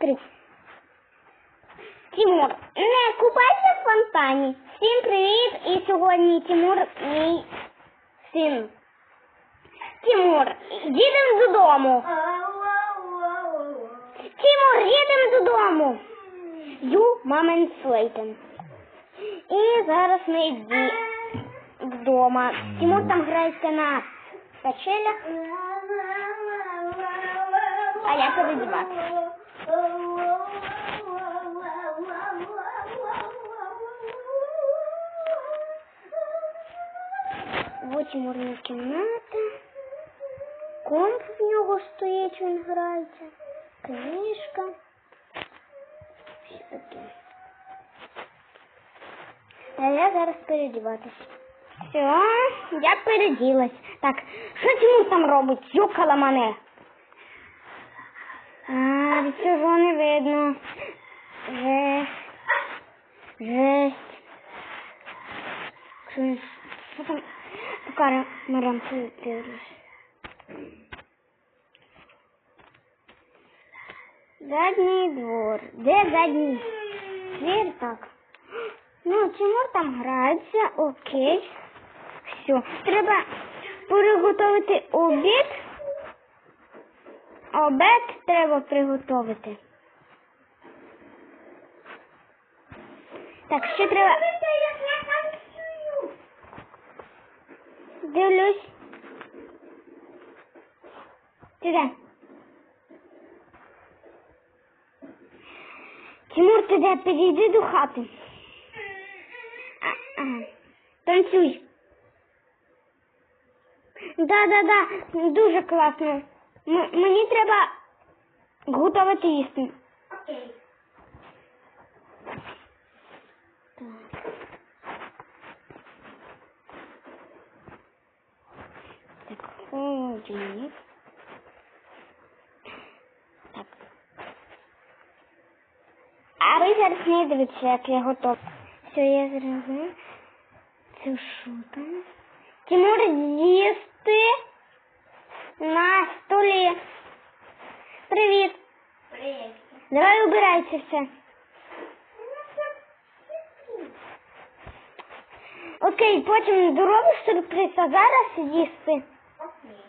Три. Тимур, не купайся в фонтані. Всім привіт! І сьогодні Тимур мій син. Тимур, їдемо додому. Тимур, їдемо додому. Ю, мамин Слейтен. І зараз ми йдемо вдома. Тимур там грається на качелях, а я передіватися. Вот Тимурна кімната. Комп в нього стоїть, він грається. Книжка. Все таке. А я зараз передіватись. Все, я переділась. Так, що Тимур там робить? Юкала мене. Цього не видно. Жесть. Жесть. Що, там? По камерам дивлюсь. Задній двор. Де задній двір? Так. Ну, Тимур там грається, окей. Все. Треба приготувати обід. Обід треба приготувати. Так, ще треба. Дивлюсь. Ти де? Тимур, ти де? Підійди до хати. А, а. Танцюй. Да, да, да, дуже класно. М- мені треба готувати їсти. Окей. Так, холодильник. Так. А ви зараз не дивіться, як я готов. Все, я зробив. Це що там? Тимур їсти на столі. Привіт. Привіт. Давай убирайся все. Окей, потім доробиш сюрприз, а зараз їсти. Окей.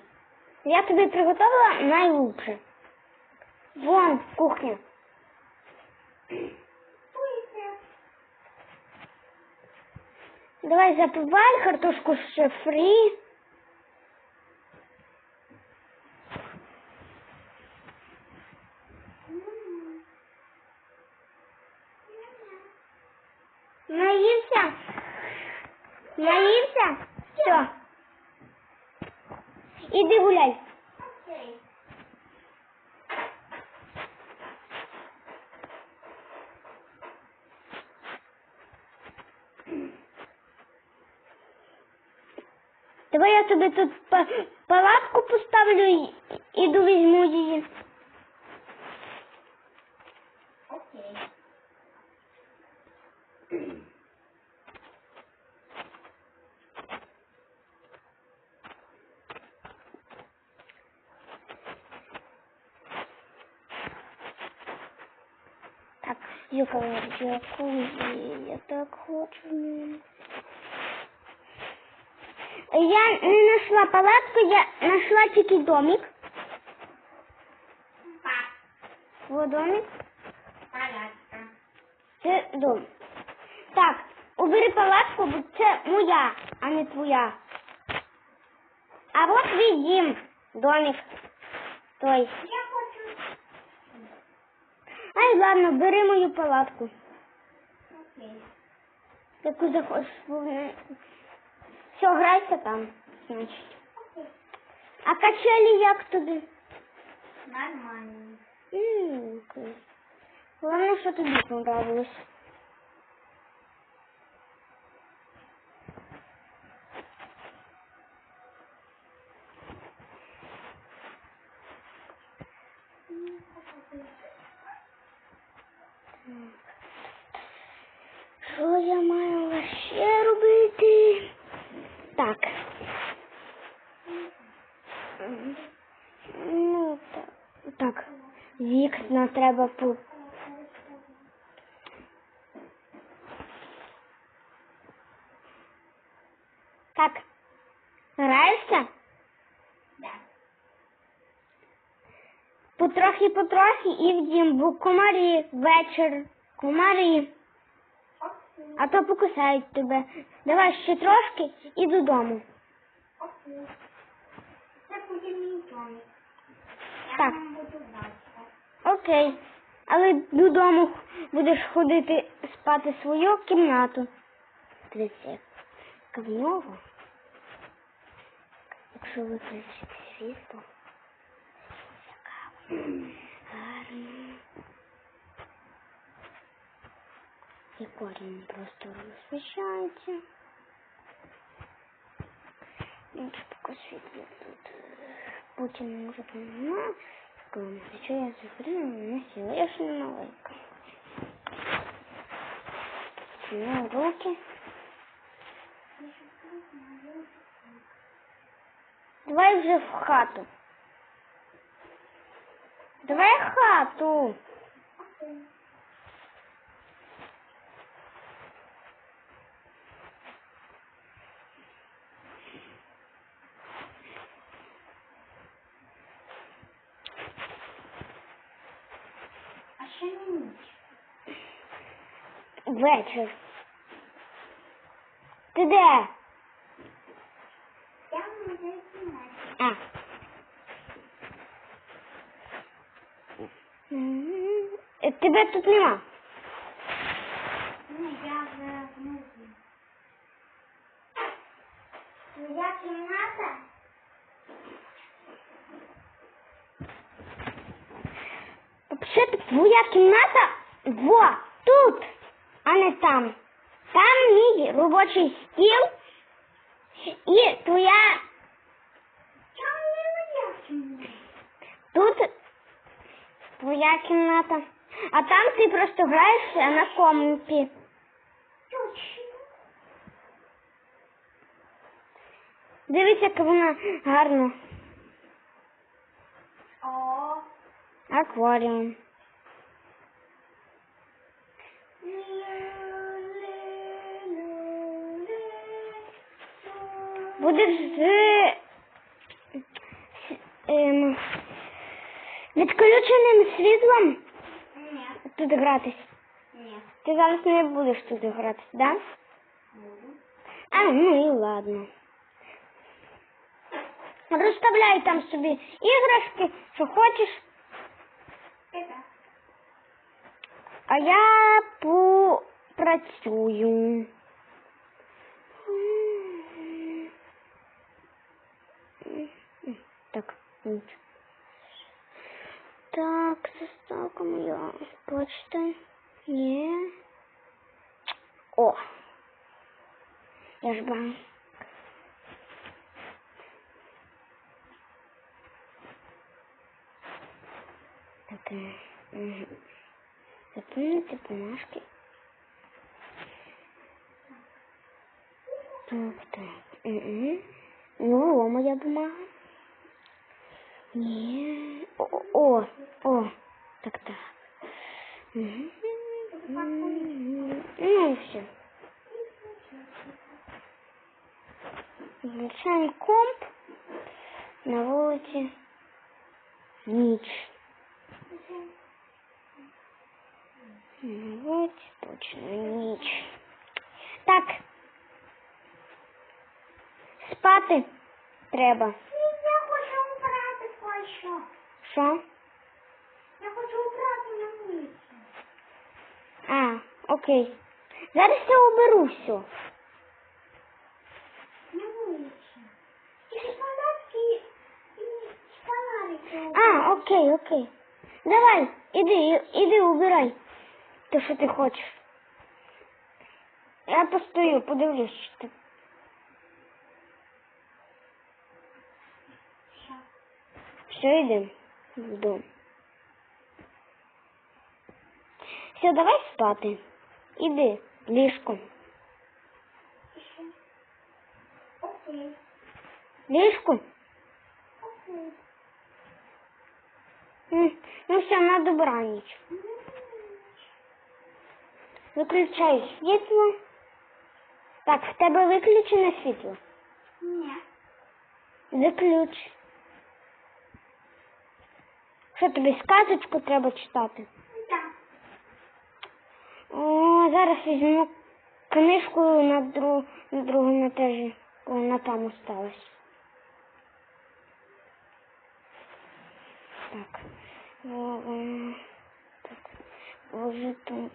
Я тобі приготувала найлучше. Вон кухня. Давай запивай картошку ще фрі. Давай я тобі тут па- палатку поставлю і іду візьму її. Окей. Так, Юка, яку я так хочу. Я не знайшла палатку, я знайшла тільки домик. Па. Во домик. Палятка. Це дом. Так, убери палатку, бо це моя, а не твоя. А от твій дім, домик. Той. Я хочу. Ай, ладно, бери мою палатку. Окей. Яку захочеш. Все, грайся там, значить. А качелі як тобі? Нормально. М, окей. Головне, що тобі понравилось. Що я маю ще робити? Так. Ну, так. Так. Вікна треба по. Так. Граєшся? Да. Потрохи, потрохи і в дім, бо комарі вечір. Комарі. А то покусають тебе. Давай ще трошки і додому. Окей. Це буде мій домик. Так. Окей. Але додому будеш ходити спати свою кімнату. Дивіться, яка в нього. Якщо виключити світло. Яка гарна. І корінь просто розсвіщається. Ну, тут поки світло тут. Потім може понимаю, що я закрила, не сіла. Я ж не маленька. Ну, руки. Давай вже в хату. Давай в хату. Окей. А ще не ніч. Вечір. Ти де? Я в моїй кімнаті. А. Е, Тебе тут нема. Ні, я вже внизу. Твоя кімната? Взагалі твоя кімната во тут, а не там. Там мій робочий стіл і твоя тут твоя кімната. А там ти просто граєшся на компі. Дивись, яка вона гарна. Акваріум. Будеш з, з ем, відключеним світлом Ні, тут гратись. ні. Ти зараз не будеш тут гратись, да? Буду. А, ну і ладно. Розставляй там собі іграшки, що хочеш, а я попрацюю. Так, ніч. Так, заставка моя. Почта. Ні. О. Я ж банк. Так, е, мгм. Заповнити бумажки. Так, так. Угу. Ну, о, моя бумага. Ні. О, о, о. Так, так. Угу. Ну і все. Включаємо комп. На вулиці. Ніч. На вулиці точно ніч. Так. Спати треба. Що? Я хочу убрати на вулиці. А, окей. Зараз я уберу все. На вулиці. І шпалатки, і шпаларики. А, окей, окей. Давай, іди, іди, убирай. Те, що ти хочеш. Я постою, подивлюсь, що ти. Все, йдемо вдома. Все, давай спати. Іди, ліжко. І? Окей. Ліжко. Окей. Ну все, на добраніч. Виключаю світло. Так, в тебе виключене світло. Ні. Виключ. Що тобі сказочку треба читати? Так. О, зараз візьму книжку на, друг, на другому етажі. Вона там осталась. Так. О, е, так. Ось тут.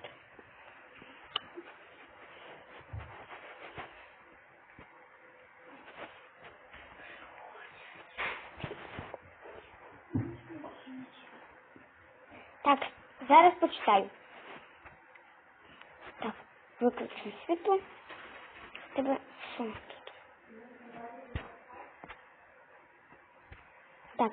Так, зараз почитаю. Так, виключимо світло. Тебе що тут? Так.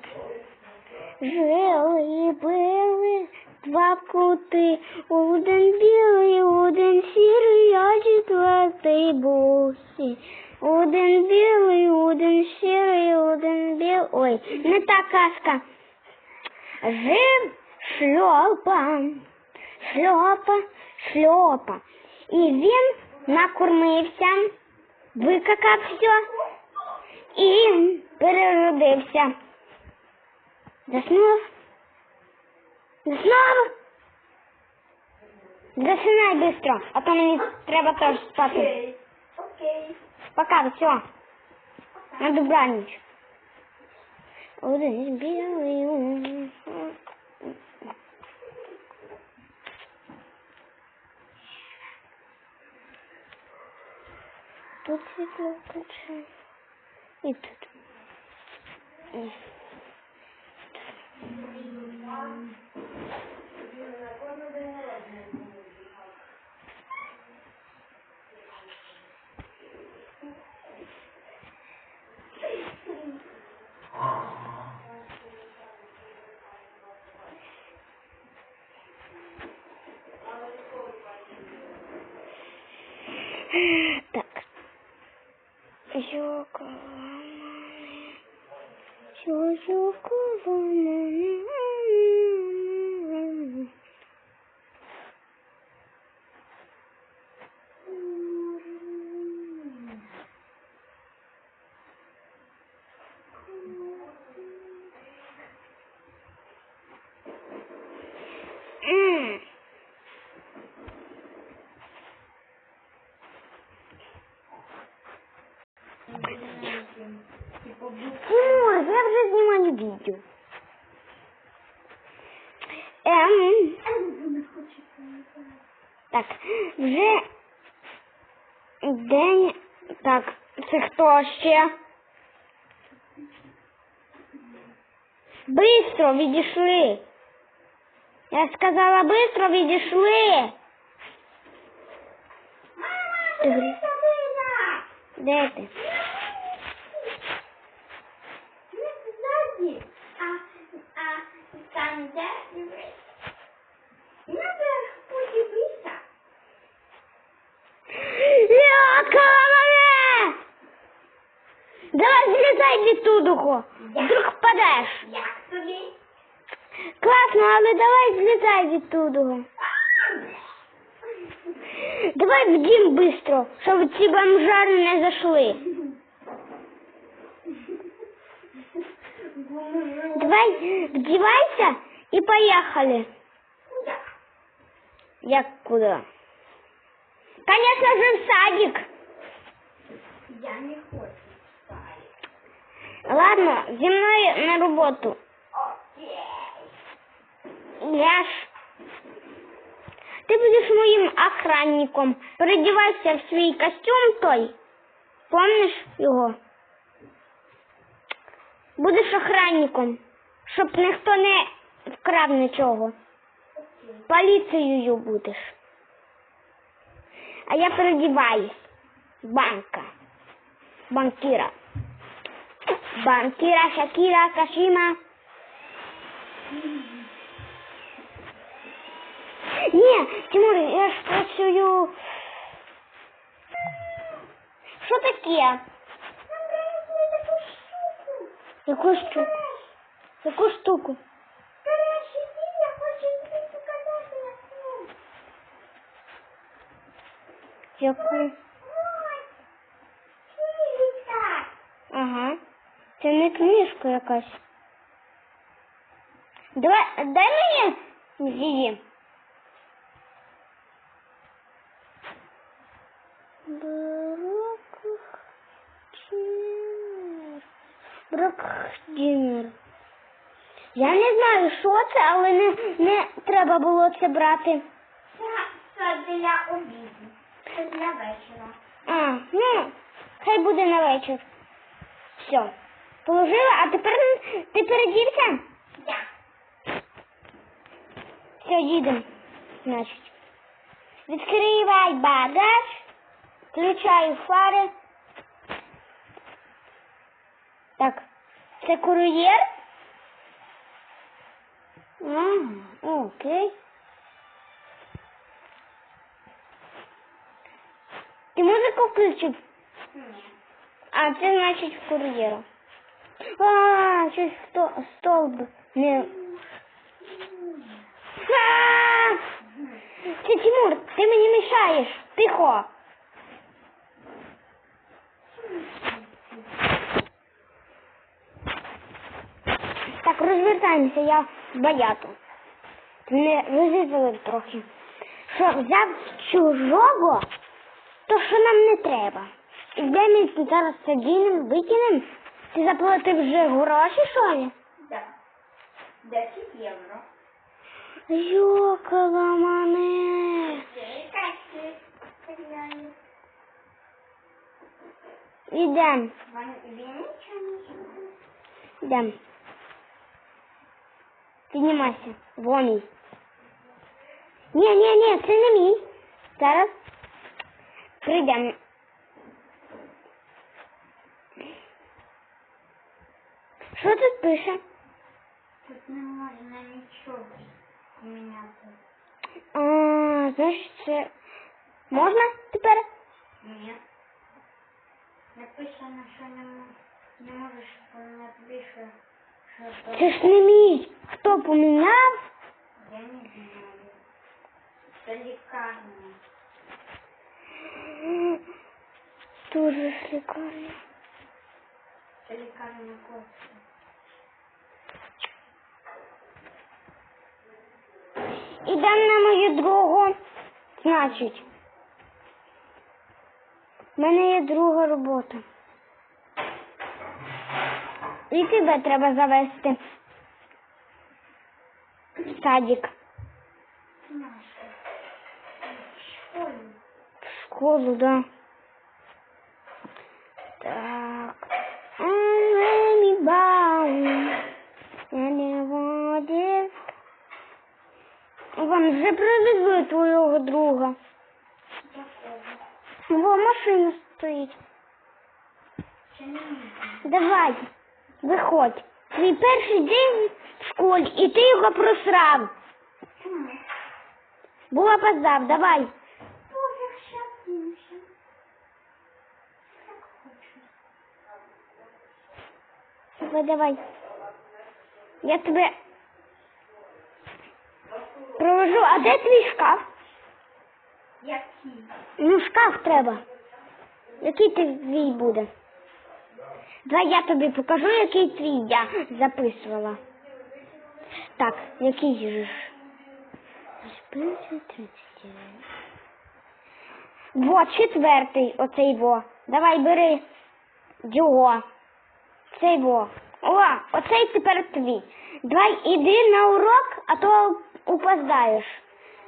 Жили били два кути, один білий, один сірий, а четвертий бусі. Один білий, один сірий, один білий. Ой, не та казка. Жив шльопа, шльопа, шльопа. І він накормився, викакався і переродився. Заснув? Заснув? Засинай быстро, а то мені треба теж спати. Окей. Окей. Пока, все. На добраніч. Один білий. Тут світло включаю. І тут. 少女わらない。症状。так, вже день. Так, це хто ще? Бистро відійшли. Я сказала, бистро відійшли. Ти говори, Сабина! Де ти? Давай злізай відтудуху. Вдруг впадеш. Як тобі? Класно, але давай злізай відтудуху. Давай в дім бистро, щоб ці бомжари не зайшли. Давай вдівайся і поїхали. Куда? Як куди? Конечно же, в садик. Я не хочу спати. Ладно, зі мною на роботу. Окей. Я ж. Ти будеш моїм охранником. Передівайся в свій костюм той. Помниш його? Будеш охранником, щоб ніхто не вкрав нічого. Поліцією будеш. А я передіваюсь. Банка. Банкіра. Bankira Shakira Kashima. Не, Тимур, я спрашиваю... Что такие? Какую штуку? Какую штуку? Какую? Не якась. Давай, дай мені її. Брокдінер. Брокдінер. Я не знаю, що це, але не, не треба було це брати. Це, це для обіду. Це для вечора. А, ну, хай буде на вечір. Все. Положила, а тепер ти передівся? Так. Все, їдемо. Значить. Відкривай багаж, включаю фари. Так, це кур'єр. Окей. Ти музику включив? Ні. А, це значить кур'єру. А, щось сто, столб не. А! Це Тимур, ти мені мішаєш. Тихо. Так, розвертаємося, я. Ти мене розізлив трохи. Що взяв чужого, то що нам не треба. І де ми зараз це дінемо, викинемо? Ти заплатив вже гроші, що ли? Так. 10 євро. Йокала мене. Ідем, ідем. Піднімайся, во мій. Ні, ні, ні, це не мій. Зараз прийдемо. Що тут пише? Тут не можна нічого поміняти. А, значить, це можна тепер? Ні. Написано, що не, м- не можеш поміняти більше, що то Це ж не мій. Хто поміняв? я не знаю. Це лікарня. Дуже ж лікарня. Це лікарня. Ідемо на мою другу. Значить. в мене є друга робота. І тебе треба завести. В садик. В школу, да. Так. Вам вже привезли твого друга. Во машина стоїть. Давай, виходь. Твій перший день в школі, і ти його просрав. Бо опоздав, давай. Давай, давай. Я тебе провожу. А де твій шкаф? Який? Ну, шкаф треба. Який твій буде? Давай я тобі покажу, який твій я записувала. Так, який же ж? Вот четвертий, оцей во. Давай бери його. Цей во. О, оцей тепер твій. Давай іди на урок, а то опоздаєш.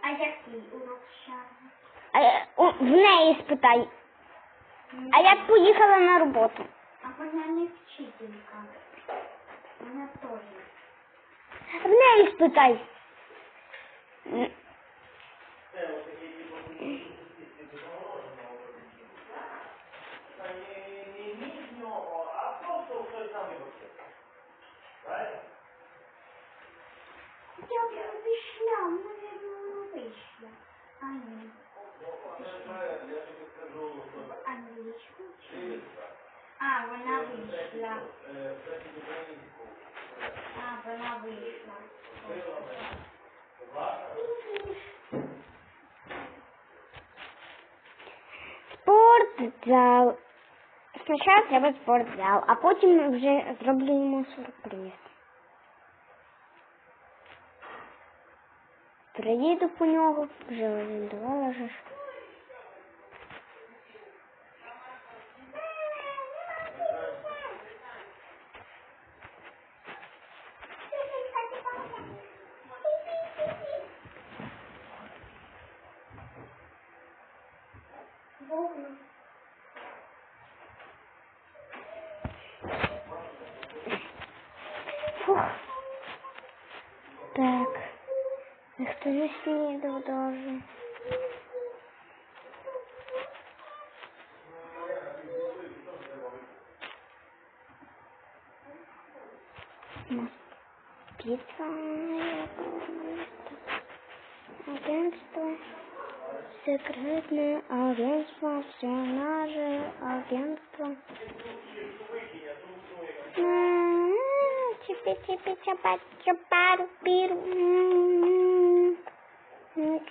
А який урок зараз? В неї спитай. А я б поїхала на роботу. А вона не вчителька. Вона теж. В неї спитай. вийшла, мабуть, вийшла. А ні. Англійську чи? А, вона вийшла. А, вона вийшла. спортзал. Спочатку треба спортзал, а потім вже зроблю йому сюрприз. Приїду по нього, вже орендувала доложиш. Фух. Так. Ніхто не снідав даже. У нас Агентство. Секретное агентство. Спионаже. Агентство. Чипи-чипи, чапа, чапару, пиру.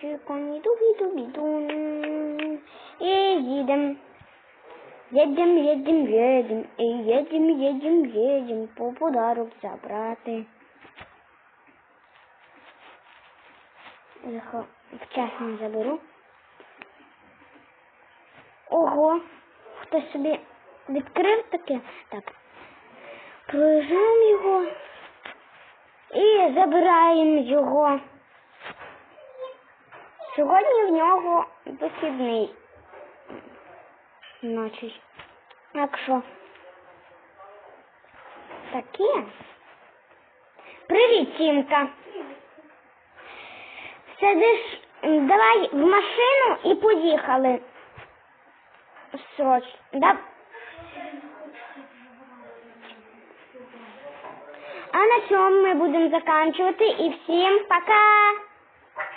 Чиконі, дубі-дубі-дун. І їдем. Едем, едем, едем, і едем, едем, едем, по подарок забрати. Його вчасно заберу. Ого, хтось собі відкрив таке. Так. Прожимо його і забираємо його. Сьогодні в нього вихідний. Ночі. Так що таке. Привіт, Тімка. Сидиш, давай в машину і поїхали. Срочно. Да. А на цьому ми будемо закінчувати. І всім пока!